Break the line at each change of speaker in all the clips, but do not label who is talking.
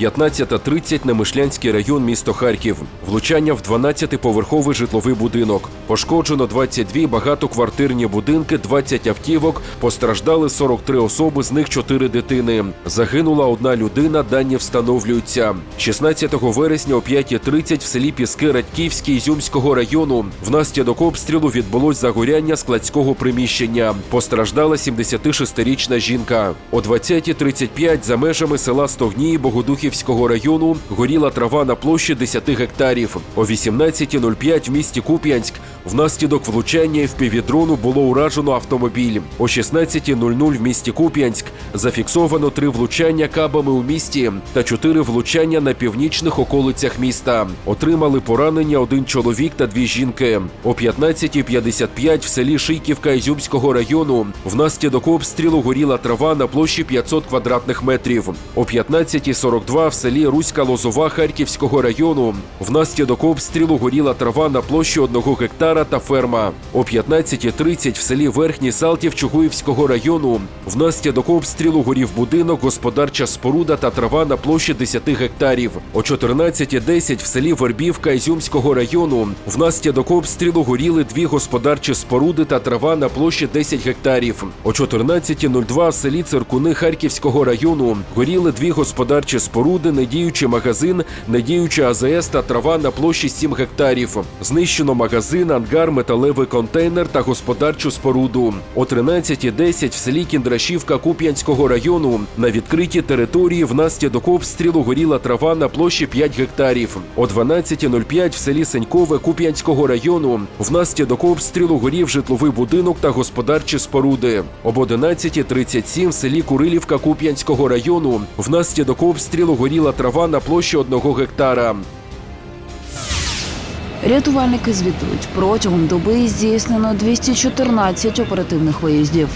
15.30 Немишлянський район, місто Харків. Влучання в 12-поверховий житловий будинок. Пошкоджено 22 багатоквартирні будинки, 20 автівок. Постраждали 43 особи, з них 4 дитини. Загинула одна людина, дані встановлюються. 16 вересня о 5.30 в селі Піски Радьківській Ізюмського району внаслідок обстрілу відбулось загоряння складського приміщення. Постраждала 76-річна жінка. О 20.35 за межами села Стогнії Богодухівського району горіла трава на площі 10 гектарів. О 18.05 в місті Куп'янськ внаслідок влучання впівдрону було уражено автомобіль. О 16.00 в місті Куп'янськ зафіксовано три влучання кабами у місті та чотири влучання на північних околицях міста. Отримали поранення один чоловік та дві жінки. О 15.55 в селі Шийківка Ізюмського району внаслідок обстрілу горіла трава на площі 500 квадратних метрів. О 15.42 в селі Руська Лозова Харківського району внаслідок обстрілу горіла трава на площі одного гектара та ферма. О 15.30 в селі Верхній Салтів Чугуївського району внаслідок обстрілу горів будинок, господарча споруда та трава на площі 10 гектарів. О 14.10 в селі Вербівка Ізюмського району внаслідок обстрілу горіли дві господарчі споруди та трава на площі 10 гектарів. О 14.02 в селі Циркуни Харківського району горіли дві господарчі споруди, недіючий магазин, недіючий АЗС та трава на площі 7 гектарів. Знищено магазин, ангар, металевий контейнер та господарчу споруду. О 13.10 в селі Кіндрашівка Куп'янського району на відкритій території внаслідок обстрілу горіла трава на площі 5 гектарів. О 12.05 в селі Сенькове Куп'янського району внаслідок обстрілу горів житловий будинок та господарчі споруди. Об 11.37 в селі Курилівка Куп'янського району внаслідок обстрілу горіла трава на площі 1 гектара.
Рятувальники звітують протягом доби здійснено 214 оперативних виїздів.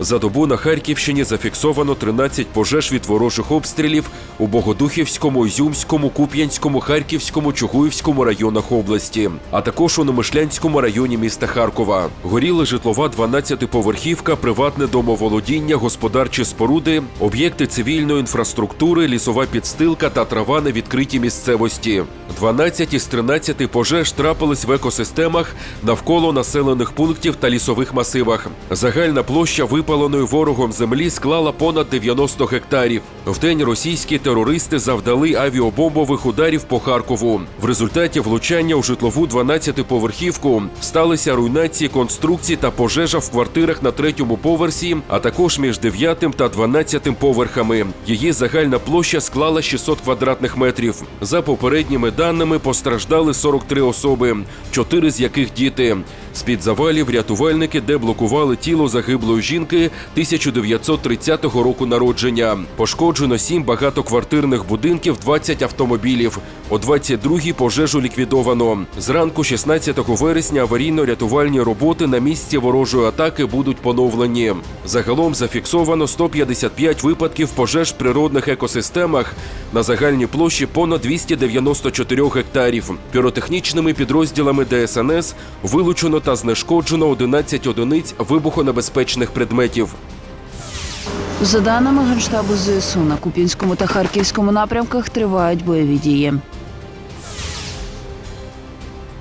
За добу на Харківщині зафіксовано 13 пожеж від ворожих обстрілів у Богодухівському, Ізюмському, Куп'янському, Харківському, Чугуївському районах області, а також у Немишлянському районі міста Харкова. Горіла житлова 12-поверхівка, приватне домоволодіння, господарчі споруди, об'єкти цивільної інфраструктури, лісова підстилка та трава на відкритій місцевості. 12 із 13 пожеж трапились в екосистемах навколо населених пунктів та лісових масивах. Загальна площа випаленої ворогом землі склала понад 90 гектарів. Вдень російські терористи завдали авіабомбових ударів по Харкову. В результаті влучання у житлову 12-поверхівку сталися руйнації конструкцій та пожежа в квартирах на третьому поверсі, а також між 9 та 12 поверхами. Її загальна площа склала 600 квадратних метрів. За попередніми даними постраждали 43 особи, чотири з яких діти. З-під завалів рятувальники деблокували тіло загиблої жінки 1930 року народження. Пошкоджено сім багатоквартирних будинків, 20 автомобілів. О 22-й пожежу ліквідовано. Зранку 16 вересня аварійно-рятувальні роботи на місці ворожої атаки будуть поновлені. Загалом зафіксовано 155 випадків пожеж в природних екосистемах на загальній площі понад 294 гектарів. Піротехнічними підрозділами ДСНС вилучено та знешкоджено 11 одиниць вибухонебезпечних предметів.
За даними Генштабу ЗСУ, на Куп'янському та Харківському напрямках тривають бойові дії.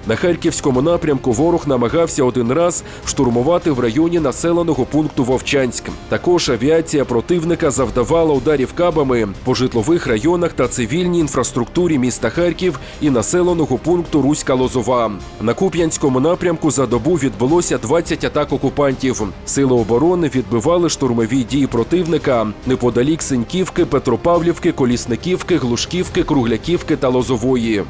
На харківському напрямку ворог намагався один раз штурмувати в районі населеного пункту Вовчанськ. Також авіація противника завдавала ударів кабами по житлових районах та цивільній інфраструктурі міста Харків і населеного пункту Руська Лозова. На Куп'янському напрямку за добу відбулося 20 атак окупантів. Сили оборони відбивали штурмові дії противника неподалік Синьківки, Петропавлівки, Колісниківки, Глушківки, Кругляківки та Лозової.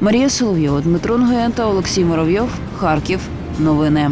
Марія Соловйова, Дмитро Нгоєнта, Олексій Муравйов. Харків. Новини.